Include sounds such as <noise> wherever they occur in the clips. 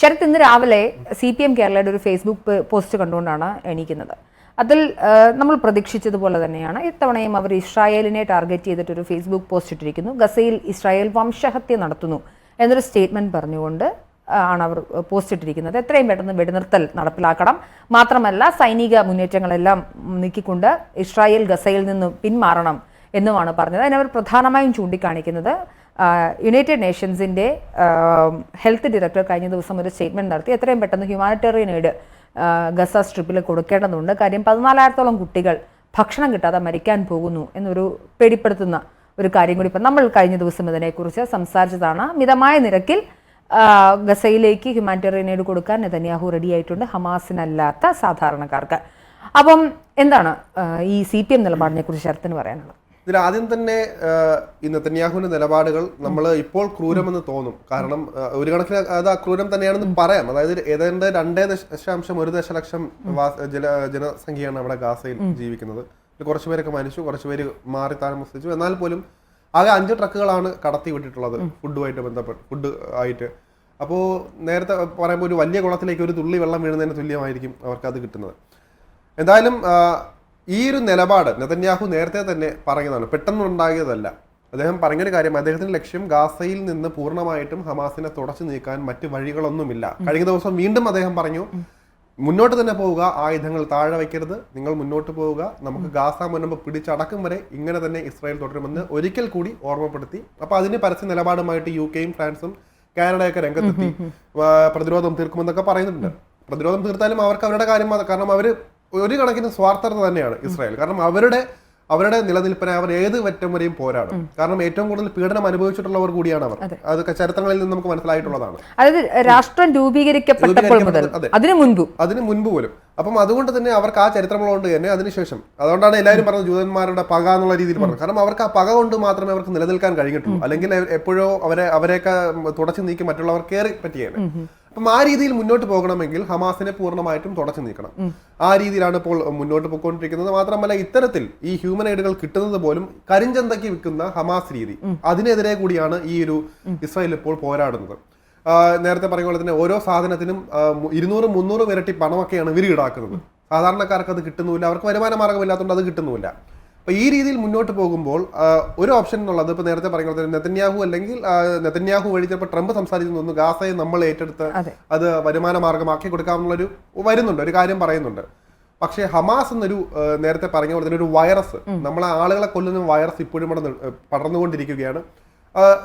ശരത് ഇന്ന് രാവിലെ C P M കേരളയുടെ ഒരു ഫേസ്ബുക്ക് പോസ്റ്റ് കണ്ടുകൊണ്ടാണ് എണീക്കുന്നത്. അതിൽ നമ്മൾ പ്രതീക്ഷിച്ചതുപോലെ തന്നെയാണ്. ഇത്തവണയും അവർ ഇസ്രായേലിനെ ടാർഗറ്റ് ചെയ്തിട്ടൊരു ഫേസ്ബുക്ക് പോസ്റ്റ് ഇട്ടിരിക്കുന്നു. ഗസയിൽ ഇസ്രായേൽ വംശഹത്യ നടത്തുന്നു എന്നൊരു സ്റ്റേറ്റ്മെന്റ് പറഞ്ഞുകൊണ്ട് ആണ് അവർ പോസ്റ്റ് ഇട്ടിരിക്കുന്നത്. എത്രയും പെട്ടെന്ന് വെടിനിർത്തൽ നടപ്പിലാക്കണം. മാത്രമല്ല സൈനിക മുന്നേറ്റങ്ങളെല്ലാം നീക്കിക്കൊണ്ട് ഇസ്രായേൽ ഗസയിൽ നിന്ന് പിന്മാറണം എന്നുമാണ് പറഞ്ഞത്. അതിനവർ പ്രധാനമായും ചൂണ്ടിക്കാണിക്കുന്നത് യുണൈറ്റഡ് നേഷൻസിന്റെ ഹെൽത്ത് ഡയറക്ടർ കഴിഞ്ഞ ദിവസം ഒരു സ്റ്റേറ്റ്മെന്റ് നടത്തി. എത്രയും പെട്ടെന്ന് ഹ്യൂമാനിറ്റേറിയൻ എയ്ഡ് ഗസ സ്ട്രിപ്പിൽ കൊടുക്കേണ്ടതുണ്ട്. കാര്യം പതിനാലായിരത്തോളം കുട്ടികൾ ഭക്ഷണം കിട്ടാതെ മരിക്കാൻ പോകുന്നു എന്നൊരു പേടിപ്പെടുത്തുന്ന ഒരു കാര്യം കൂടി ഇപ്പം നമ്മൾ കഴിഞ്ഞ ദിവസം ഇതിനെക്കുറിച്ച് സംസാരിച്ചതാണ്. മിതമായ നിരക്കിൽ ഗസയിലേക്ക് ഹ്യൂമാനിറ്റേറിയൻ എയ്ഡ് കൊടുക്കാൻ നെതന്യാഹു റെഡിയായിട്ടുണ്ട് ഹമാസിനല്ലാത്ത സാധാരണക്കാർക്ക്. അപ്പം എന്താണ് ഈ സി പി എം നിലപാടിനെ കുറിച്ച് ശരത്തിന് പറയാനുള്ളത്? ഇതിൽ ആദ്യം തന്നെ ഈ നെത്തന്യാഹുവിന്റെ നിലപാടുകൾ നമ്മൾ ഇപ്പോൾ ക്രൂരമെന്ന് തോന്നും. കാരണം ഒരു കണക്കിന് അത് അക്രൂരം തന്നെയാണെന്ന് പറയാം. അതായത് ഏതാണ്ട് രണ്ടേ ദശാംശം ഒരു ദശലക്ഷം ജന ജനസംഖ്യയാണ് അവിടെ ഗാസയിൽ ജീവിക്കുന്നത്. കുറച്ചു പേരൊക്കെ മരിച്ചു കുറച്ച് പേര് മാറി താമസിച്ചു. എന്നാൽ പോലും ആകെ അഞ്ച് ട്രക്കുകളാണ് കടത്തി വിട്ടിട്ടുള്ളത് ഫുഡുമായിട്ട് ബന്ധപ്പെട്ട് ഫുഡ് ആയിട്ട്. അപ്പോൾ നേരത്തെ പറയുമ്പോൾ ഒരു വലിയ കുളത്തിലേക്ക് ഒരു തുള്ളി വെള്ളം വീഴുന്നതിന് തുല്യമായിരിക്കും അവർക്ക് അത് കിട്ടുന്നത്. എന്തായാലും ഈ ഒരു നിലപാട് നെതന്യാഹു നേരത്തെ തന്നെ പറയുന്നതാണ്. പെട്ടെന്നുണ്ടാകിയതല്ല അദ്ദേഹം പറഞ്ഞൊരു കാര്യം അദ്ദേഹത്തിന്റെ ലക്ഷ്യം ഗാസയിൽ നിന്ന് പൂർണമായിട്ടും ഹമാസിനെ തുടച്ചു നീക്കാൻ മറ്റു വഴികളൊന്നുമില്ല. കഴിഞ്ഞ ദിവസം വീണ്ടും അദ്ദേഹം പറഞ്ഞു മുന്നോട്ട് തന്നെ പോവുക ആയുധങ്ങൾ താഴെ വയ്ക്കരുത്. നിങ്ങൾ മുന്നോട്ട് പോവുക. നമുക്ക് ഗാസ മുൻപ് പിടിച്ചടക്കും വരെ ഇങ്ങനെ തന്നെ ഇസ്രായേൽ തുടരുമെന്ന് ഒരിക്കൽ കൂടി ഓർമ്മപ്പെടുത്തി. അപ്പൊ അതിന് പരസ്യ നിലപാടുമായിട്ട് യു കെയും ഫ്രാൻസും കാനഡയൊക്കെ രംഗത്തെത്തി. പ്രതിരോധം തീർക്കുമെന്നൊക്കെ പറയുന്നുണ്ട്. പ്രതിരോധം തീർത്താലും അവർക്ക് അവരുടെ കാര്യം കാരണം അവർ ഒരു കണക്കിന് സ്വാർത്ഥത തന്നെയാണ് ഇസ്രായേൽ. കാരണം അവരുടെ അവരുടെ നിലനിൽപ്പിനെ അവർ ഏത് വറ്റം വരെയും പോരാടും. കാരണം ഏറ്റവും കൂടുതൽ പീഡനം അനുഭവിച്ചിട്ടുള്ളവർ കൂടിയാണ് അവർ. അതൊക്കെ ചരിത്രങ്ങളിൽ നിന്ന് നമുക്ക് മനസ്സിലായിട്ടുള്ളതാണ്. അതായത് രാഷ്ട്രം രൂപീകരിക്കപ്പെട്ടപ്പോൾ മുതൽ. അതെ. അതിനു മുൻപ്. അതിന് മുൻപ് പോലും. അപ്പം അതുകൊണ്ട് തന്നെ അവർക്ക് ആ ചരിത്രമുള്ളതുകൊണ്ട് തന്നെ അതിനുശേഷം അതുകൊണ്ടാണ് എല്ലാവരും പറഞ്ഞത് ജൂതന്മാരുടെ പക എന്നുള്ള രീതിയിൽ പറഞ്ഞത്. കാരണം അവർക്ക് ആ പക കൊണ്ട് മാത്രമേ അവർക്ക് നിലനിൽക്കാൻ കഴിഞ്ഞിട്ടുള്ളൂ അല്ലെങ്കിൽ എപ്പോഴോ അവരെ അവരെയൊക്കെ തുടച്ചു നീക്കി മറ്റുള്ളവർ കയറി പറ്റിയാണ് അപ്പം ആ രീതിയിൽ മുന്നോട്ട് പോകണമെങ്കിൽ ഹമാസിനെ പൂർണമായിട്ടും തുടച്ചു നീക്കണം. ആ രീതിയിലാണ് ഇപ്പോൾ മുന്നോട്ട് പോയിക്കൊണ്ടിരിക്കുന്നത്. മാത്രമല്ല ഇത്തരത്തിൽ ഈ ഹ്യൂമൻ എയ്ഡുകൾ കിട്ടുന്നത് പോലും കരിഞ്ചന്തയ്ക്ക് വിൽക്കുന്ന ഹമാസ് രീതി. അതിനെതിരെ കൂടിയാണ് ഈ ഒരു ഇസ്രായേൽ ഇപ്പോൾ പോരാടുന്നത്. നേരത്തെ പറഞ്ഞ പോലെ തന്നെ ഓരോ സാധനത്തിനും ഇരുന്നൂറ് മുന്നൂറ് ഇരട്ടി പണമൊക്കെയാണ് ഇവർ ഈടാക്കുന്നത്. സാധാരണക്കാർക്ക് അത് കിട്ടുന്നുമില്ല. അവർക്ക് വരുമാന മാർഗമില്ലാത്തതുകൊണ്ട് അത് കിട്ടുന്നുമില്ല. അപ്പൊ ഈ രീതിയിൽ മുന്നോട്ട് പോകുമ്പോൾ ഒരു ഓപ്ഷൻ എന്നുള്ളത് ഇപ്പോൾ നേരത്തെ പറഞ്ഞ പോലെ നെതന്യാഹു അല്ലെങ്കിൽ നെതന്യാഹു വഴി ചിലപ്പോൾ ട്രംപ് സംസാരിക്കുന്നു ഗാസയെ നമ്മൾ ഏറ്റെടുത്ത് അത്. വരുമാന മാർഗമാക്കി കൊടുക്കാമെന്നുള്ളൊരു വരുന്നുണ്ട് ഒരു കാര്യം പറയുന്നുണ്ട്. പക്ഷേ ഹമാസ് എന്നൊരു നേരത്തെ പറഞ്ഞ പോലെ തന്നെ ഒരു വൈറസ് നമ്മളെ ആളുകളെ കൊല്ലുന്ന വൈറസ് ഇപ്പോഴും ഇവിടെ പടർന്നുകൊണ്ടിരിക്കുകയാണ്.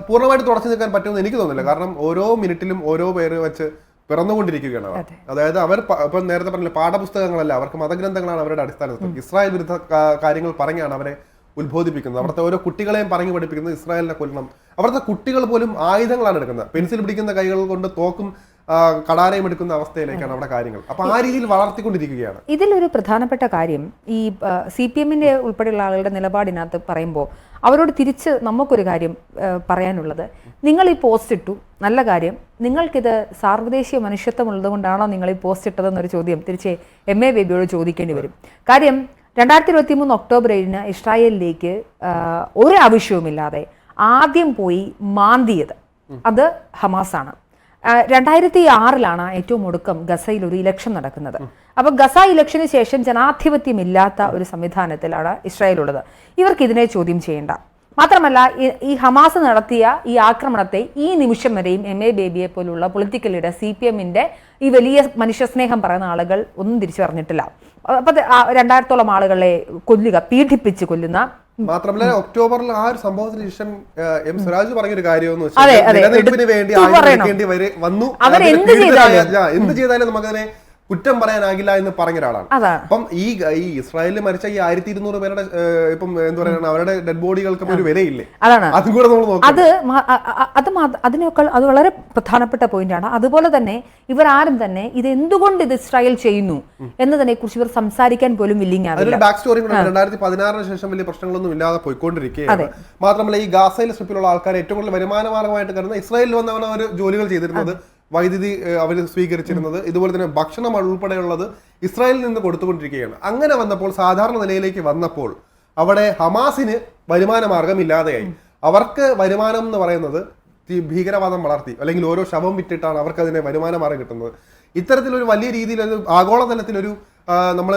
പൂർണമായിട്ട് തുടച്ചു നിൽക്കാൻ പറ്റുമെന്ന് എനിക്ക് തോന്നുന്നില്ല. കാരണം ഓരോ മിനിറ്റിലും ഓരോ പേര് വെച്ച് പിറന്നുകൊണ്ടിരിക്കുകയാണ് അവർ. അതായത് അവർ ഇപ്പൊ നേരത്തെ പറഞ്ഞില്ല പാഠപുസ്തകങ്ങളല്ല അവർക്ക് മതഗ്രന്ഥങ്ങളാണ് അവരുടെ അടിസ്ഥാനം ഇസ്രായേൽ വിരുദ്ധ കാര്യങ്ങൾ പറഞ്ഞാണ് അവരെ ഉത്ബോധിപ്പിക്കുന്നത്. അവിടുത്തെ ഓരോ കുട്ടികളെയും പറഞ്ഞു പഠിപ്പിക്കുന്നത് ഇസ്രായേലിനെ കൊല്ലണം അവിടുത്തെ കുട്ടികൾ പോലും ആയുധങ്ങളാണ് എടുക്കുന്നത്. പെൻസിൽ പിടിക്കുന്ന കൈകൾ കൊണ്ട് തോക്കും കടാരയും എടുക്കുന്ന അവസ്ഥയിലേക്കാണ് അവിടെ കാര്യങ്ങൾ. അപ്പൊ ആ രീതിയിൽ വളർത്തിക്കൊണ്ടിരിക്കുകയാണ്. ഇതിലൊരു പ്രധാനപ്പെട്ട കാര്യം ഈ സി പി എമ്മിന്റെ ഉൾപ്പെടെയുള്ള ആളുകളുടെ നിലപാടിനകത്ത് പറയുമ്പോൾ അവരോട് തിരിച്ച് നമുക്കൊരു കാര്യം പറയാനുള്ളത്. നിങ്ങൾ ഈ പോസ്റ്റ് ഇട്ടു. നല്ല കാര്യം. നിങ്ങൾക്കിത് സാർവദേശീയ മനുഷ്യത്വം ഉള്ളതുകൊണ്ടാണോ നിങ്ങൾ ഈ പോസ്റ്റ് ഇട്ടതെന്നൊരു ചോദ്യം തിരിച്ച് എം എ ബേബിയോട് ചോദിക്കേണ്ടി വരും. കാര്യം രണ്ടായിരത്തി ഇരുപത്തി മൂന്ന് ഒക്ടോബർ ഏഴിന് ഇസ്രായേലിലേക്ക് ഒരു ആവശ്യവുമില്ലാതെ ആദ്യം പോയി മാന്തിയത് അത് ഹമാസാണ്. രണ്ടായിരത്തി ആറിലാണ് ഏറ്റവും ഒടുക്കം ഗസയിൽ ഒരു ഇലക്ഷൻ നടക്കുന്നത്. അപ്പൊ ഗസ ഇലക്ഷന് ശേഷം ജനാധിപത്യമില്ലാത്ത ഒരു സംവിധാനത്തിലാണ് ഇസ്രായേൽ ഉള്ളത് ഇവർക്ക് ഇതിനെ ചോദ്യം ചെയ്യേണ്ട. മാത്രമല്ല ഈ- ഹമാസ് നടത്തിയ ഈ ആക്രമണത്തെ ഈ നിമിഷം വരെയും എം എ ബേബിയെ പോലുള്ള പൊളിറ്റിക്കൽ ലീഡർ സി പി എമ്മിന്റെ ഈ വലിയ മനുഷ്യസ്നേഹം പറയുന്ന ആളുകൾ ഒന്നും തിരിച്ചു പറഞ്ഞിട്ടില്ല അപ്പൊ രണ്ടായിരത്തോളം ആളുകളെ കൊല്ലുക പീഡിപ്പിച്ച് കൊല്ലുന്ന മാത്രമല്ല ഒക്ടോബറിൽ ആ ഒരു സംഭവത്തിന് ശേഷം എം സ്വരാജ് പറഞ്ഞൊരു കാര്യം. നിലനിൽപ്പിന് വേണ്ടി വന്നു. എന്ത് ചെയ്താലും നമുക്കതിനെ കുറ്റം പറയാനാകില്ല എന്ന് പറഞ്ഞ ഒരാളാണ് അപ്പം ഈ ഈ ഇസ്രായേലിൽ മരിച്ച ഈ ആയിരത്തി ഇരുന്നൂറ് പേരുടെ ഇപ്പം എന്താ പറയുക അവരുടെ ഡെഡ് ബോഡികൾക്ക് ഒരു വിലയില്ലേ? അതാണ്. അതും കൂടെ നമ്മൾ അത് അത് അതിനേക്കാൾ അത് വളരെ പ്രധാനപ്പെട്ട പോയിന്റാണ് അതുപോലെ തന്നെ ഇവർ ആരും തന്നെ ഇത് എന്തുകൊണ്ട് ഇത് ഇസ്രായേൽ ചെയ്യുന്നു എന്നതിനെ കുറിച്ച് ഇവർ സംസാരിക്കാൻ പോലും വില്ലിങ് അതിലൊരു ബാക്ക് സ്റ്റോറി രണ്ടായിരത്തി പതിനാറിന് ശേഷം വലിയ പ്രശ്നങ്ങളൊന്നും ഇല്ലാതെ പോയിക്കൊണ്ടിരിക്കുകയാണ്. മാത്രമല്ല ഈ ഗാസയിൽ സ്ട്രിപ്പിലുള്ള ആൾക്കാർ ഏറ്റവും കൂടുതൽ വരുമാന മാർഗമായിട്ട് കരുതുന്ന ഇസ്രായേലിൽ വന്നവർ ജോലികൾ ചെയ്തിരുന്നത്. വൈദ്യുതി അവർ സ്വീകരിച്ചിരുന്നത്. ഇതുപോലെ തന്നെ ഭക്ഷണം ഉൾപ്പെടെയുള്ളത് ഇസ്രായേലിൽ നിന്ന് കൊടുത്തുകൊണ്ടിരിക്കുകയാണ്. അങ്ങനെ വന്നപ്പോൾ സാധാരണ നിലയിലേക്ക് വന്നപ്പോൾ അവിടെ ഹമാസിന് വരുമാന മാർഗം ഇല്ലാതെയായി അവർക്ക് വരുമാനം എന്ന് പറയുന്നത് ഭീകരവാദം വളർത്തി അല്ലെങ്കിൽ ഓരോ ശവം വിറ്റിട്ടാണ് അവർക്ക് അതിനെ വരുമാന മാർഗം കിട്ടുന്നത്. ഇത്തരത്തിലൊരു വലിയ രീതിയിൽ ഒരു ആഗോളതലത്തിലൊരു നമ്മൾ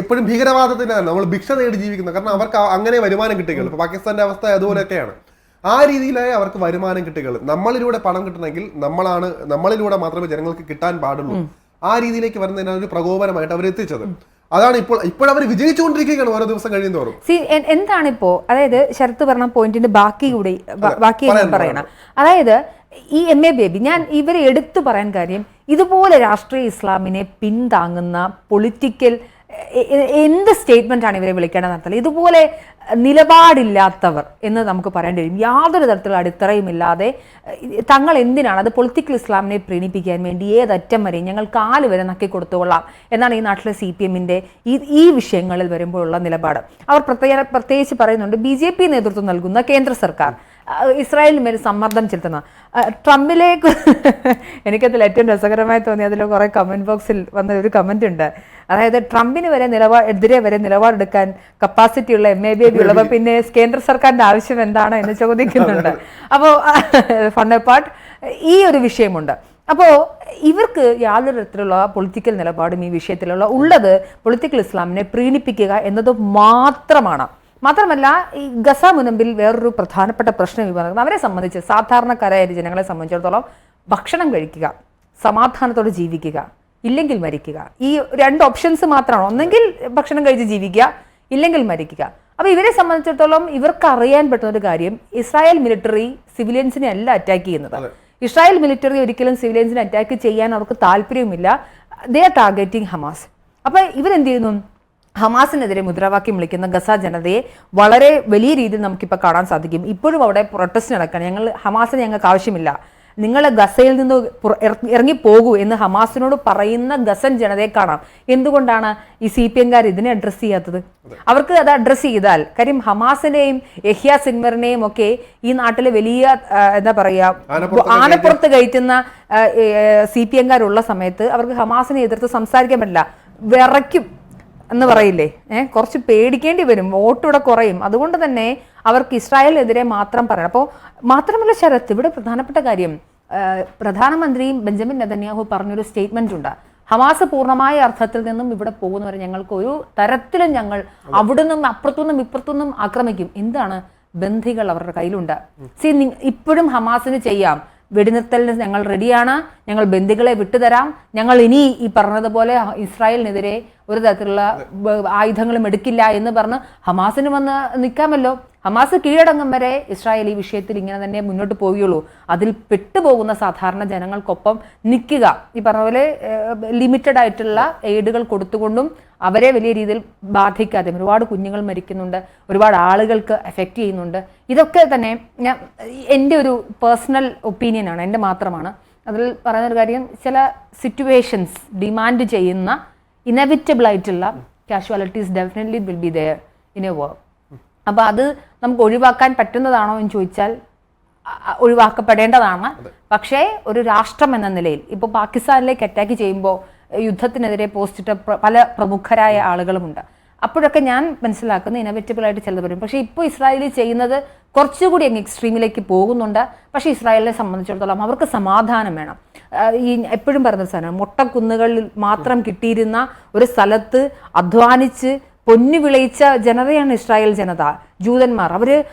എപ്പോഴും ഭീകരവാദത്തിനാണ് നമ്മൾ ഭിക്ഷ തേടി ജീവിക്കുന്നത്. കാരണം അവർക്ക് അങ്ങനെ വരുമാനം കിട്ടുകയുള്ളൂ. പാകിസ്ഥാന്റെ അവസ്ഥ അതുപോലെയൊക്കെയാണ്. ആ രീതിയിലായി അവർക്ക് വരുമാനം കിട്ടുകയുള്ളൂ. നമ്മളിലൂടെ പണം കിട്ടണമെങ്കിൽ നമ്മളാണ് നമ്മളിലൂടെ മാത്രമേ ജനങ്ങൾക്ക് കിട്ടാൻ പാടുള്ളൂ. ആ രീതിയിലേക്ക് വരുന്നതിനാണ് ഒരു പ്രകോപനമായിട്ട് അവർ എത്തിച്ചത്. അതാണ് ഇപ്പോൾ ഇപ്പോഴവർ വിജയിച്ചുകൊണ്ടിരിക്കുകയാണ് ഓരോ ദിവസം കഴിയുന്നതോറും സി എന്താണ് എന്താണിപ്പോ അതായത് ശരത്ത് പറഞ്ഞ പോയിന്റിന്റെ ബാക്കി കൂടി ബാക്കി പറയണം. അതായത് ഈ എം എ ബേബി ഞാൻ ഇവരെ എടുത്തു പറയാൻ കാര്യം ഇതുപോലെ രാഷ്ട്രീയ ഇസ്ലാമിനെ പിന്താങ്ങുന്ന പൊളിറ്റിക്കൽ എന്ത് സ്റ്റേറ്റ്മെന്റ് ആണ് ഇവരെ വിളിക്കേണ്ടത് നടത്തൽ ഇതുപോലെ നിലപാടില്ലാത്തവർ എന്ന് നമുക്ക് പറയാൻ കഴിയും യാതൊരു തരത്തിലുള്ള അടിത്തറയും ഇല്ലാതെ തങ്ങൾ എന്തിനാണ് അത് പൊളിറ്റിക്കൽ ഇസ്ലാമിനെ പ്രീണിപ്പിക്കാൻ വേണ്ടി ഏതറ്റം വരെ ഞങ്ങൾ കാൽ വരെ നക്കി കൊടുത്തുകൊള്ളാം എന്നാണ് ഈ നാട്ടിലെ സി പി എമ്മിന്റെ ഈ ഈ വിഷയങ്ങളിൽ വരുമ്പോഴുള്ള നിലപാട്. അവർ പ്രത്യേക പ്രത്യേകിച്ച് പറയുന്നുണ്ട് ബി ജെ പി നേതൃത്വം നൽകുന്ന കേന്ദ്ര സർക്കാർ. ഇസ്രായേലിന് മേൽ സമ്മർദ്ദം ചെലുത്തുന്ന ട്രംപിലേക്ക് <laughs> എനിക്കതിൽ ഏറ്റവും രസകരമായി തോന്നി. അതിൽ കുറേ കമന്റ് ബോക്സിൽ വന്ന ഒരു കമന്റ് ഉണ്ട്. അതായത് ട്രംപിന് വരെ നിലപാട് എതിരെ വരെ നിലപാടെടുക്കാൻ കപ്പാസിറ്റി ഉള്ള എം എ ബി ബി ഉള്ളവർ പിന്നെ കേന്ദ്ര സർക്കാരിന്റെ ആവശ്യം എന്താണ് എന്ന് ചോദിക്കുന്നുണ്ട്. അപ്പോൾ പാർട്ട് <laughs> ഈ ഒരു വിഷയമുണ്ട്. അപ്പോൾ ഇവർക്ക് യാതൊരു തരത്തിലുള്ള പൊളിറ്റിക്കൽ നിലപാടും ഈ വിഷയത്തിലുള്ള ഉള്ളത് പൊളിറ്റിക്കൽ ഇസ്ലാമിനെ പ്രീണിപ്പിക്കുക എന്നത് മാത്രമാണ്. മാത്രമല്ല ഈ ഗസ മുനമ്പിൽ വേറൊരു പ്രധാനപ്പെട്ട പ്രശ്നം വിവരം അവരെ സംബന്ധിച്ച് സാധാരണക്കാരായ ജനങ്ങളെ സംബന്ധിച്ചിടത്തോളം ഭക്ഷണം കഴിക്കുക സമാധാനത്തോടെ ജീവിക്കുക ഇല്ലെങ്കിൽ മരിക്കുക. ഈ രണ്ട് ഓപ്ഷൻസ് മാത്രമാണ്. ഒന്നെങ്കിൽ ഭക്ഷണം കഴിച്ച് ജീവിക്കുക ഇല്ലെങ്കിൽ മരിക്കുക. അപ്പോൾ ഇവരെ സംബന്ധിച്ചിടത്തോളം ഇവർക്ക് അറിയാൻ പറ്റുന്ന ഒരു കാര്യം ഇസ്രായേൽ മിലിറ്ററി സിവിലിയൻസിനെ അല്ല അറ്റാക്ക് ചെയ്യുന്നത്. ഇസ്രായേൽ മിലിറ്ററി ഒരിക്കലും സിവിലിയൻസിനെ അറ്റാക്ക് ചെയ്യാൻ അവർക്ക് താല്പര്യവുമില്ല. ദേ ആർ ടാർഗറ്റിംഗ് ഹമാസ് അപ്പോൾ ഇവരെന്ത് ചെയ്യുന്നു ഹമാസിനെതിരെ മുദ്രാവാക്യം വിളിക്കുന്ന ഗസ ജനതയെ വളരെ വലിയ രീതിയിൽ നമുക്കിപ്പോൾ കാണാൻ സാധിക്കും. ഇപ്പോഴും അവിടെ പ്രൊട്ടസ്റ്റ് നടക്കുകയാണ് ഞങ്ങൾ ഹമാസിന് ഞങ്ങൾക്ക് ആവശ്യമില്ല. നിങ്ങൾ ഗസയിൽ നിന്ന് ഇറങ്ങി പോകൂ ഇറങ്ങിപ്പോകൂ എന്ന് ഹമാസിനോട് പറയുന്ന ഗസൻ ജനതയെ കാണാം. എന്തുകൊണ്ടാണ് ഈ സി പി എംകാർ ഇതിനെ അഡ്രസ്സ് ചെയ്യാത്തത്? അവർക്ക് അത് അഡ്രസ്സ് ചെയ്താൽ കാര്യം ഹമാസിനെയും യഹ്യ സിൻമറിനെയും ഒക്കെ ഈ നാട്ടിലെ വലിയ എന്താ പറയാ ആനപ്പുറത്ത് കയറ്റുന്ന സി പി എംകാരുള്ള സമയത്ത് അവർക്ക് ഹമാസിനെ എതിർത്ത് സംസാരിക്കാൻ പറ്റില്ല. വിറയ്ക്കും എന്ന് പറയില്ലേ? ഏഹ് കുറച്ച് പേടിക്കേണ്ടി വരും. വോട്ട് ഇവിടെ കുറയും. അതുകൊണ്ട് തന്നെ അവർക്ക് ഇസ്രായേലിനെതിരെ മാത്രം പറയണം. അപ്പോൾ മാത്രമല്ല ശരത്ത് ഇവിടെ പ്രധാനപ്പെട്ട കാര്യം പ്രധാനമന്ത്രിയും ബെഞ്ചമിൻ നെതന്യാഹു പറഞ്ഞൊരു സ്റ്റേറ്റ്മെന്റ് ഉണ്ട്. ഹമാസ് പൂർണമായ അർത്ഥത്തിൽ നിന്നും ഇവിടെ പോകുന്നവരെ ഞങ്ങൾക്ക് ഒരു തരത്തിലും ഞങ്ങൾ അവിടെ നിന്നും അപ്പുറത്തുനിന്നും ഇപ്പുറത്തുനിന്നും ആക്രമിക്കും. എന്താണ് ബന്ധികൾ അവരുടെ കയ്യിലുണ്ട്. സി ഇപ്പോഴും ഹമാസിന് ചെയ്യാം. വെടിനിർത്തലിന് ഞങ്ങൾ റെഡിയാണ് ഞങ്ങൾ ബന്ധികളെ വിട്ടുതരാം. ഞങ്ങൾ ഇനി ഈ പറഞ്ഞതുപോലെ ഇസ്രായേലിനെതിരെ ഒരു തരത്തിലുള്ള ആയുധങ്ങളും എടുക്കില്ല എന്ന് പറഞ്ഞ് ഹമാസിന് വന്ന് നിൽക്കാമല്ലോ. ഹമാസ് കീഴടങ്ങും വരെ ഇസ്രായേൽ ഈ വിഷയത്തിൽ ഇങ്ങനെ തന്നെ മുന്നോട്ട് പോവുകയുള്ളൂ. അതിൽ പെട്ടുപോകുന്ന സാധാരണ ജനങ്ങൾക്കൊപ്പം നിൽക്കുക. ഈ പറഞ്ഞ പോലെ ലിമിറ്റഡ് ആയിട്ടുള്ള എയ്ഡുകൾ കൊടുത്തുകൊണ്ടും അവരെ വലിയ രീതിയിൽ ബാധിക്കാതെ ഒരുപാട് കുഞ്ഞുങ്ങൾ മരിക്കുന്നുണ്ട് ഒരുപാട് ആളുകൾക്ക് എഫക്റ്റ് ചെയ്യുന്നുണ്ട്. ഇതൊക്കെ തന്നെ ഞാൻ എന്റെ ഒരു പേഴ്സണൽ ഒപ്പീനിയനാണ് എന്റെ മാത്രമാണ്. അതിൽ പറയുന്ന ഒരു കാര്യം ചില സിറ്റുവേഷൻസ് ഡിമാൻഡ് ചെയ്യുന്ന ഇനവിറ്റബിൾ ആയിട്ടുള്ള casualties definitely will be there in a work അപ്പോൾ അത് നമുക്ക് ഒഴിവാക്കാൻ പറ്റുന്നതാണോ എന്ന് ചോദിച്ചാൽ ഒഴിവാക്കപ്പെടേണ്ടതാണ്. പക്ഷേ ഒരു രാഷ്ട്രം എന്ന നിലയിൽ ഇപ്പോൾ പാകിസ്ഥാനിലേക്ക് അറ്റാക്ക് ചെയ്യുമ്പോൾ യുദ്ധത്തിനെതിരെ പോസ്റ്റിട്ട പല പ്രമുഖരായ ആളുകളുമുണ്ട്. അപ്പോഴൊക്കെ ഞാൻ മനസ്സിലാക്കുന്നത് ഇനോവേറ്റബിൾ ആയിട്ട് ചിലത് വരും പക്ഷേ ഇപ്പോൾ ഇസ്രായേലിൽ ചെയ്യുന്നത് കുറച്ചുകൂടി അങ്ങ് എക്സ്ട്രീമിലേക്ക് പോകുന്നുണ്ട്. പക്ഷേ ഇസ്രായേലിനെ സംബന്ധിച്ചിടത്തോളം അവർക്ക് സമാധാനം വേണം. ഈ എപ്പോഴും പറയുന്ന സാധനം മുട്ടക്കുന്നുകളിൽ മാത്രം കിട്ടിയിരുന്ന ഒരു സ്ഥലത്ത് അധ്വാനിച്ച് പൊന്നു വിളയിച്ച ജനതയാണ് ഇസ്രായേൽ ജനത. ജൂതന്മാർ. അവർ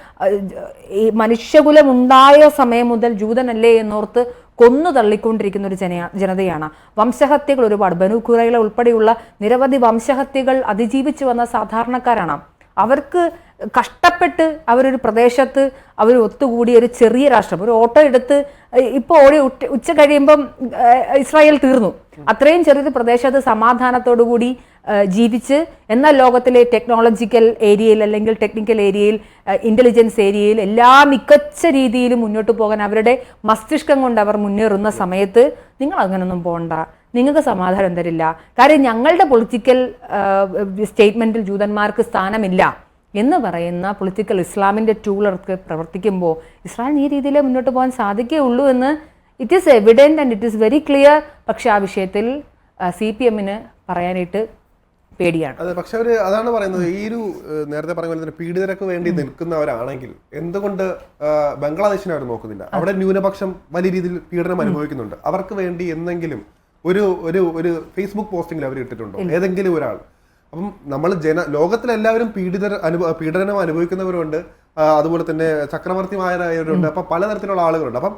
ഈ മനുഷ്യകുലം ഉണ്ടായ സമയം മുതൽ ജൂതനല്ലേ എന്നോർത്ത് കൊന്നു തള്ളിക്കൊണ്ടിരിക്കുന്ന ഒരു ജന ജനതയാണ്. വംശഹത്യകൾ ഒരുപാട്. ബനു കുറയിലെ ഉൾപ്പെടെയുള്ള നിരവധി വംശഹത്യകൾ അതിജീവിച്ചു വന്ന സാധാരണക്കാരാണ്. അവർക്ക് കഷ്ടപ്പെട്ട് അവരൊരു പ്രദേശത്ത് അവർ ഒത്തുകൂടി ഒരു ചെറിയ രാഷ്ട്രം. ഒരു ഓട്ടോ എടുത്ത് ഇപ്പോൾ ഓടി ഉച്ച- കഴിയുമ്പം ഇസ്രായേൽ തീർന്നു. അത്രയും ചെറിയൊരു പ്രദേശത്ത് സമാധാനത്തോടുകൂടി ഏഹ്, ജീവിച്ച്. എന്നാൽ ലോകത്തിലെ ടെക്നോളജിക്കൽ ഏരിയയിൽ അല്ലെങ്കിൽ ടെക്നിക്കൽ ഏരിയയിൽ ഇന്റലിജൻസ് ഏരിയയിൽ എല്ലാ മികച്ച രീതിയിലും മുന്നോട്ട് പോകാൻ അവരുടെ മസ്തിഷ്കം കൊണ്ട് അവർ മുന്നേറുന്ന സമയത്ത് നിങ്ങൾ അങ്ങനൊന്നും പോകണ്ട നിങ്ങൾക്ക് സമാധാനം തരില്ല. കാര്യം ഞങ്ങളുടെ പൊളിറ്റിക്കൽ സ്റ്റേറ്റ്മെന്റിൽ ജൂതന്മാർക്ക് സ്ഥാനമില്ല എന്ന് പറയുന്ന പൊളിറ്റിക്കൽ ഇസ്ലാമിന്റെ ടൂളർക്ക് പ്രവർത്തിക്കുമ്പോൾ ഇസ്രായേൽ ഈ രീതിയിലേ മുന്നോട്ട് പോകാൻ സാധിക്കുകയുള്ളൂ എന്ന് it is evident and it is very clear പക്ഷേ ആ വിഷയത്തിൽ സി പി എമ്മിന് പറയാനായിട്ട് പേടിയാണ്. അതെ പക്ഷെ അവർ അതാണ് പറയുന്നത് ഈ ഒരു നേരത്തെ പറഞ്ഞ പോലെ തന്നെ പീഡിതരൊക്കെ വേണ്ടി നിൽക്കുന്നവരാണെങ്കിൽ എന്തുകൊണ്ട് ബംഗ്ലാദേശിനെ അവർ നോക്കുന്നില്ല? അവിടെ ന്യൂനപക്ഷം വലിയ രീതിയിൽ പീഡനം അനുഭവിക്കുന്നുണ്ട്. അവർക്ക് വേണ്ടി എന്തെങ്കിലും ഒരു ഒരു ഒരു ഫേസ്ബുക്ക് പോസ്റ്റിംഗിൽ അവർ ഇട്ടിട്ടുണ്ടോ? ഏതെങ്കിലും ഒരാൾ. അപ്പം നമ്മൾ ജന ലോകത്തിലെല്ലാവരും പീഡിതർ അനുഭവ പീഡനം അനുഭവിക്കുന്നവരുണ്ട്. അതുപോലെ തന്നെ ചക്രവർത്തിമാരായവരുണ്ട്. അപ്പം പലതരത്തിലുള്ള ആളുകളുണ്ട്. അപ്പം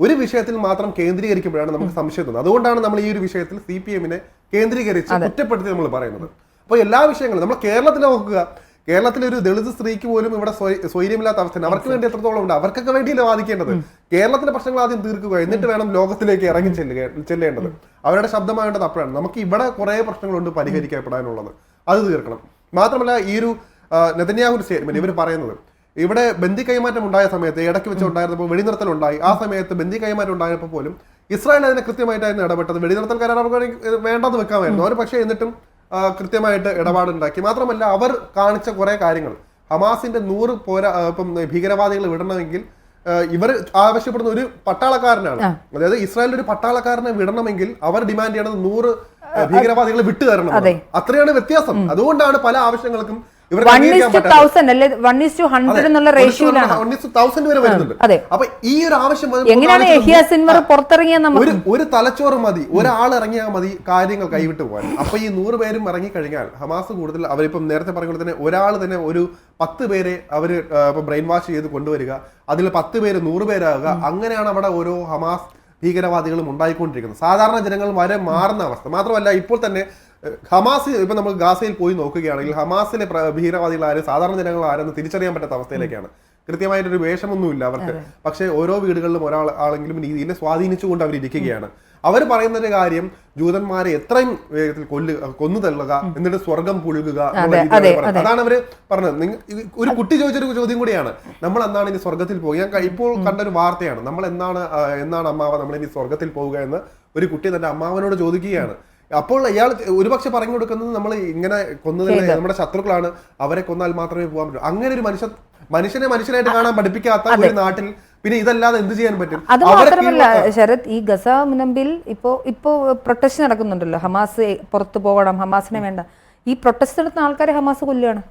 ഒരു വിഷയത്തിൽ മാത്രം കേന്ദ്രീകരിക്കുമ്പോഴാണ് നമുക്ക് സംശയം തോന്നുന്നത്. അതുകൊണ്ടാണ് നമ്മൾ ഈ ഒരു വിഷയത്തിൽ സി പി എമ്മിനെ കേന്ദ്രീകരിച്ച് കുറ്റപ്പെടുത്തി നമ്മൾ പറയുന്നത്. അപ്പോൾ എല്ലാ വിഷയങ്ങളും നമ്മൾ കേരളത്തിൽ നോക്കുക. കേരളത്തിലെ ഒരു ദളിത് സ്ത്രീക്ക് പോലും ഇവിടെ സ്വൈ- സ്വൈര്യമില്ലാത്ത അവസ്ഥയാണ്. അവർക്ക് വേണ്ടി എത്രത്തോളം ഉണ്ട്? അവർക്കൊക്കെ വേണ്ടിയല്ലേ വാദിക്കേണ്ടത്? കേരളത്തിലെ പ്രശ്നങ്ങൾ ആദ്യം തീർക്കുക. എന്നിട്ട് വേണം ലോകത്തിലേക്ക് ഇറങ്ങി ചെല്ലുക ചെല്ലേണ്ടത്. അവരുടെ ശബ്ദമാവേണ്ടത് അപ്പോഴാണ്. നമുക്ക് ഇവിടെ കുറേ പ്രശ്നങ്ങളുണ്ട് പരിഹരിക്കപ്പെടാനുള്ളത്. അത് തീർക്കണം. മാത്രമല്ല ഈ ഒരു നെതന്യാഹു സ്റ്റേറ്റ്മെന്റ് ഇവർ പറയുന്നത്. ഇവിടെ ബന്ദി കൈമാറ്റം ഉണ്ടായ സമയത്ത് ഇടയ്ക്ക് വെച്ച് ഉണ്ടായിരുന്നപ്പോൾ വെടിനിർത്തൽ ഉണ്ടായി. ആ സമയത്ത് ബന്ദി കൈമാറ്റം ഉണ്ടായപ്പോൾ പോലും ഇസ്രായേൽ അതിനെ കൃത്യമായിട്ടായിരുന്നു ഇടപെട്ടത്. വെടിനിർത്തൽ കരാർ അവർക്ക് വേണ്ടെന്ന് വെക്കാമായിരുന്നു. അവർ പക്ഷേ എന്നിട്ടും കൃത്യമായിട്ട് ഇടപാടുണ്ടാക്കി. മാത്രമല്ല അവർ കാണിച്ച കുറെ കാര്യങ്ങൾ. ഹമാസിന്റെ നൂറ് പോരാ ഇപ്പം ഭീകരവാദികൾ വിടണമെങ്കിൽ ഇവർ ആവശ്യപ്പെടുന്ന ഒരു പട്ടാളക്കാരനാണ്. അതായത് ഇസ്രായേലിൽ ഒരു പട്ടാളക്കാരനെ വിടണമെങ്കിൽ അവർ ഡിമാൻഡ് ചെയ്യണത് നൂറ് ഭീകരവാദികളെ വിട്ടു തരണം അത്രയാണ് വ്യത്യാസം. അതുകൊണ്ടാണ് പല ആവശ്യങ്ങൾക്കും എങ്ങനെയാണ് യഹിയ സിൻവർ പുറത്തിറങ്ങിയ ഒരു തലച്ചോറ് മതി. ഒരാൾ ഇറങ്ങിയാൽ മതി കാര്യങ്ങൾ കൈവിട്ട് പോകാൻ. അപ്പൊ ഈ നൂറ് പേരും ഇറങ്ങി കഴിഞ്ഞാൽ ഹമാസ് കൂടുതൽ അവരിപ്പം നേരത്തെ പറഞ്ഞ പോലെ തന്നെ ഒരാൾ തന്നെ ഒരു പത്ത് പേരെ അവർ ഇപ്പൊ ബ്രെയിൻ വാഷ് ചെയ്ത് കൊണ്ടുവരിക. അതിൽ പത്ത് പേര് നൂറ് പേരാകുക. അങ്ങനെയാണ് അവിടെ ഓരോ ഹമാസ് ഭീകരവാദികളും ഉണ്ടായിക്കൊണ്ടിരിക്കുന്നത്. സാധാരണ ജനങ്ങൾ വരെ മാറുന്ന അവസ്ഥ. മാത്രമല്ല ഇപ്പോൾ തന്നെ ഹമാസ് ഇപ്പൊ നമ്മൾ ഗാസയിൽ പോയി നോക്കുകയാണെങ്കിൽ ഹമാസിലെ ഭീകരവാദികൾ ആരും സാധാരണ ജനങ്ങൾ ആരെന്ന് തിരിച്ചറിയാൻ പറ്റാത്ത അവസ്ഥയിലേക്കാണ്. കൃത്യമായിട്ടൊരു വേഷമൊന്നുമില്ല അവർക്ക്. പക്ഷേ ഓരോ വീടുകളിലും ഒരാൾ ആളെങ്കിലും രീതിയിൽ സ്വാധീനിച്ചുകൊണ്ട് അവർ ഇരിക്കുകയാണ്. അവർ പറയുന്നൊരു കാര്യം ജൂതന്മാരെ എത്രയും വേഗത്തിൽ കൊല്ലുക കൊന്നു തള്ളുക എന്നിട്ട് സ്വർഗം പുഴുകുക. അതാണ് അവർ പറഞ്ഞത്. നിങ്ങൾ ഒരു കുട്ടി ചോദിച്ചൊരു ചോദ്യം കൂടിയാണ്. നമ്മൾ എന്നാണ് ഇനി സ്വർഗത്തിൽ പോകുക? ഞാൻ ഇപ്പോൾ കണ്ട ഒരു വാർത്തയാണ്. നമ്മൾ എന്നാണ് എന്നാണ് അമ്മാവ നമ്മൾ ഇനി സ്വർഗത്തിൽ പോവുക എന്ന് ഒരു കുട്ടി തന്റെ അമ്മാവനോട് ചോദിക്കുകയാണ്. അപ്പോൾ അയാൾ ഒരുപക്ഷെ പറഞ്ഞു കൊടുക്കുന്നത് നമ്മൾ ഇങ്ങനെ കൊന്നതിൽ നമ്മുടെ ശത്രുക്കളാണ്. അവരെ കൊന്നാൽ മാത്രമേ പോകാൻ പറ്റൂ. അങ്ങനെ ഒരു മനുഷ്യ മനുഷ്യനെ മനുഷ്യനായിട്ട് കാണാൻ പഠിപ്പിക്കാത്ത ഒരു നാട്ടിൽ പിന്നെ ഇതല്ലാതെ എന്ത് ചെയ്യാൻ പറ്റും? അത് മാത്രമല്ല ശരത് ഈ ഗസ മുനമ്പിൽ ഇപ്പോ ഇപ്പോ പ്രൊട്ടസ്റ്റ് നടക്കുന്നുണ്ടല്ലോ. ഹമാസ് പുറത്തു പോകണം ഹമാസിനെ വേണ്ട. ഈ പ്രൊട്ടസ്റ്റ് നടത്തുന്ന ആൾക്കാരെ ഹമാസ് കൊല്ലുകയാണ്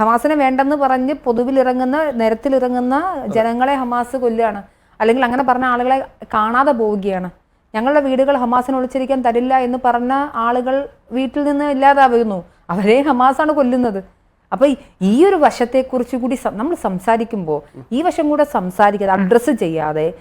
ഹമാസിനെ വേണ്ടെന്ന് പറഞ്ഞ് പൊതുവിലിറങ്ങുന്ന നിരത്തിലിറങ്ങുന്ന ജനങ്ങളെ ഹമാസ് കൊല്ലുകയാണ് അല്ലെങ്കിൽ അങ്ങനെ പറഞ്ഞ ആളുകളെ കാണാതെ പോവുകയാണ്. ഞങ്ങളുടെ വീടുകൾ ഹമാസിന് ഒളിച്ചിരിക്കാൻ തരില്ല എന്ന് പറഞ്ഞ ആളുകൾ വീട്ടിൽ നിന്ന് ഇല്ലാതാവുന്നു. അവരെ ഹമാസാണ് കൊല്ലുന്നത്. അപ്പൊ ഈ- ഒരു വശത്തെക്കുറിച്ച് കൂടി നമ്മൾ സംസാരിക്കുമ്പോൾ ഈ വശം കൂടെ സംസാരിക്കാതെ അഡ്രസ്സ് ചെയ്യാതെ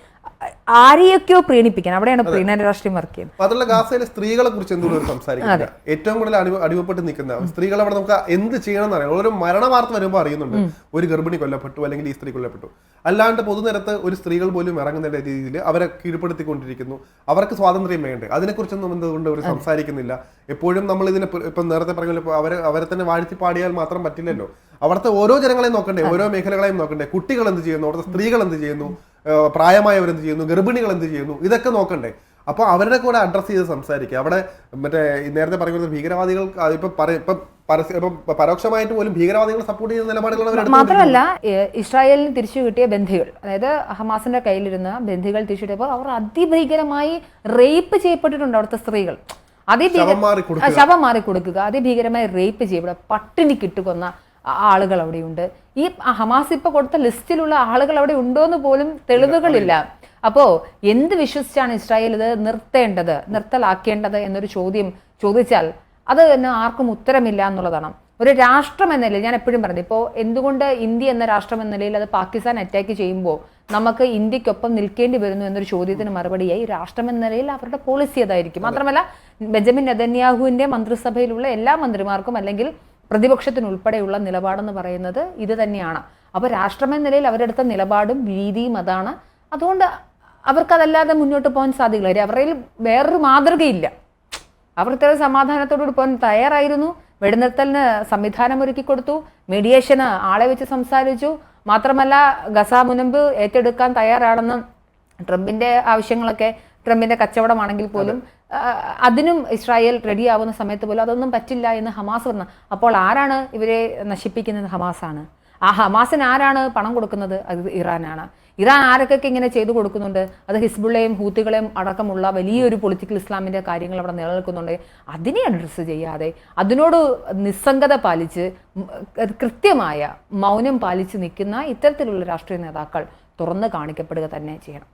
ആരെയൊക്കെയോ പ്രീണിപ്പിക്കാൻ. അവിടെയാണ് പ്രീണന രാഷ്ട്രീയം വർക്ക് ചെയ്യുന്നത് അതുള്ള ഗാസയിലെ സ്ത്രീകളെ കുറിച്ച് എന്തുകൊണ്ട് സംസാരിക്കുന്നത് ഏറ്റവും കൂടുതൽ അടിമ അടിമപ്പെട്ട് നിൽക്കുന്ന സ്ത്രീകൾ അവിടെ നമുക്ക് എന്ത് ചെയ്യണം എന്നറിയാം ഒരു മരണ വാർത്ത വരുമ്പോൾ അറിയുന്നുണ്ട് ഒരു ഗർഭിണി കൊല്ലപ്പെട്ടു അല്ലെങ്കിൽ ഈ സ്ത്രീ കൊല്ലപ്പെട്ടു. അല്ലാണ്ട് പൊതുനിരത്ത് ഒരു സ്ത്രീകൾ പോലും ഇറങ്ങുന്ന രീതിയിൽ അവരെ കീഴ്പ്പെടുത്തിക്കൊണ്ടിരിക്കുന്നു. അവർക്ക് സ്വാതന്ത്ര്യം വേണ്ടേ? അതിനെക്കുറിച്ചൊന്നും എന്തുകൊണ്ട് അവർ സംസാരിക്കുന്നില്ല? എപ്പോഴും നമ്മൾ ഇതിനെ ഇപ്പൊ നേരത്തെ പറഞ്ഞ അവരെ അവരെ തന്നെ വാഴ്ത്തി പാടിയാൽ മാത്രം പറ്റില്ലല്ലോ. അവിടുത്തെ ഓരോ ജനങ്ങളെയും നോക്കണ്ടേ? ഓരോ മേഖലകളെയും നോക്കണ്ടേ? കുട്ടികൾ എന്ത് ചെയ്യുന്നു? അവിടുത്തെ സ്ത്രീകൾ എന്ത് ചെയ്യുന്നു? പ്രായമായവർ എന്ത് ചെയ്യുന്നു? ഗർഭിണികൾ എന്ത് ചെയ്യുന്നു? ഇതൊക്കെ നോക്കണ്ടേ. അപ്പോൾ അവരുടെ കൂടെ അഡ്രസ്സ് ചെയ്ത് സംസാരിക്കുക. അവിടെ മറ്റേ നേരത്തെ പറയുന്നത് ഭീകരവാദികൾ ഇപ്പൊ പറ- ഇപ്പൊ പരോക്ഷമായിട്ട് പോലും ഭീകരവാദികൾ സപ്പോർട്ട് ചെയ്യുന്ന നിലപാടുകളാണ് മാത്രമല്ല ഇസ്രായേലിന് തിരിച്ചു കിട്ടിയ ബന്ധികൾ അതായത് ഹമാസിന്റെ കയ്യിലിരുന്ന ബന്ധികൾ തിരിച്ചു കിട്ടിയപ്പോൾ അവർ അതിഭീകരമായി റേപ്പ് ചെയ്യപ്പെട്ടിട്ടുണ്ട് അവിടുത്തെ സ്ത്രീകൾ. അതിഭീകര ശവം മാറി കൊടുക്കുക. അതിഭീകരമായി റേപ്പ് ചെയ്യപ്പെടുക. പട്ടിണി കിട്ടുകൊന്ന ആളുകൾ അവിടെയുണ്ട് ഈ ഹമാസ് ഇപ്പൊ കൊടുത്ത ലിസ്റ്റിലുള്ള ആളുകൾ അവിടെ ഉണ്ടോ എന്ന് പോലും തെളിവുകളില്ല അപ്പോ എന്ത് വിശ്വസിച്ചാണ് ഇസ്രായേൽ ഇത് നിർത്തേണ്ടത് നിർത്തലാക്കേണ്ടത് എന്നൊരു ചോദ്യം ചോദിച്ചാൽ അത് തന്നെ ആർക്കും ഉത്തരമില്ല എന്നുള്ളതാണ്. ഒരു രാഷ്ട്രം എന്ന നിലയിൽ ഞാൻ എപ്പോഴും പറഞ്ഞു ഇപ്പോൾ എന്തുകൊണ്ട് ഇന്ത്യ എന്ന രാഷ്ട്രം എന്ന നിലയിൽ അത് പാകിസ്ഥാൻ അറ്റാക്ക് ചെയ്യുമ്പോൾ നമുക്ക് ഇന്ത്യക്കൊപ്പം നിൽക്കേണ്ടി വരുന്നു എന്നൊരു ചോദ്യത്തിന് മറുപടിയായി രാഷ്ട്രം എന്ന നിലയിൽ അവരുടെ പോളിസി അതായിരിക്കും. മാത്രമല്ല ബെഞ്ചമിൻ നെതന്യാഹുവിന്റെ മന്ത്രിസഭയിലുള്ള എല്ലാ മന്ത്രിമാർക്കും അല്ലെങ്കിൽ പ്രതിപക്ഷത്തിനുൾപ്പെടെയുള്ള നിലപാടെന്ന് പറയുന്നത് ഇത് തന്നെയാണ്. അപ്പോൾ രാഷ്ട്രം എന്ന നിലയിൽ അവരെടുത്ത നിലപാടും രീതിയും അതാണ്. അതുകൊണ്ട് അവർക്കതല്ലാതെ മുന്നോട്ട് പോകാൻ സാധിക്കില്ല. അവരിൽ വേറൊരു മാതൃകയില്ല. അവർ ഇത്ര സമാധാനത്തോടുകൂടി പോകാൻ തയ്യാറായിരുന്നു. വെടിനിർത്തലിന് സംവിധാനം ഒരുക്കി കൊടുത്തു. മീഡിയേഷന് ആളെ വെച്ച് സംസാരിച്ചു. മാത്രമല്ല ഗസ മുനമ്പ് ഏറ്റെടുക്കാൻ തയ്യാറാണെന്ന് ട്രംപിന്റെ ആവശ്യങ്ങളൊക്കെ ട്രംപിന്റെ കച്ചവടമാണെങ്കിൽ പോലും അതിനും ഇസ്രായേൽ റെഡി ആവുന്ന സമയത്ത് പോലും അതൊന്നും പറ്റില്ല എന്ന് ഹമാസ് പറഞ്ഞു. അപ്പോൾ ആരാണ് ഇവരെ നശിപ്പിക്കുന്നത് ഹമാസാണ്? ആ ഹമാസിന് ആരാണ് പണം കൊടുക്കുന്നത്? അത് ഇറാനാണ്. ഇറാൻ ആരൊക്കെ ഇങ്ങനെ ചെയ്തു കൊടുക്കുന്നുണ്ട്? അത് ഹിസ്ബുള്ളയും ഹൂത്തികളെയും അടക്കമുള്ള വലിയൊരു പൊളിറ്റിക്കൽ ഇസ്ലാമിന്റെ കാര്യങ്ങൾ അവിടെ നിലനിൽക്കുന്നുണ്ട്. അതിനെ അഡ്രസ്സ് ചെയ്യാതെ അതിനോട് നിസ്സംഗത പാലിച്ച് കൃത്യമായ മൗനം പാലിച്ച് നിൽക്കുന്ന ഇത്തരത്തിലുള്ള രാഷ്ട്രീയ നേതാക്കൾ തുറന്ന് കാണിക്കപ്പെടുക തന്നെ ചെയ്യണം.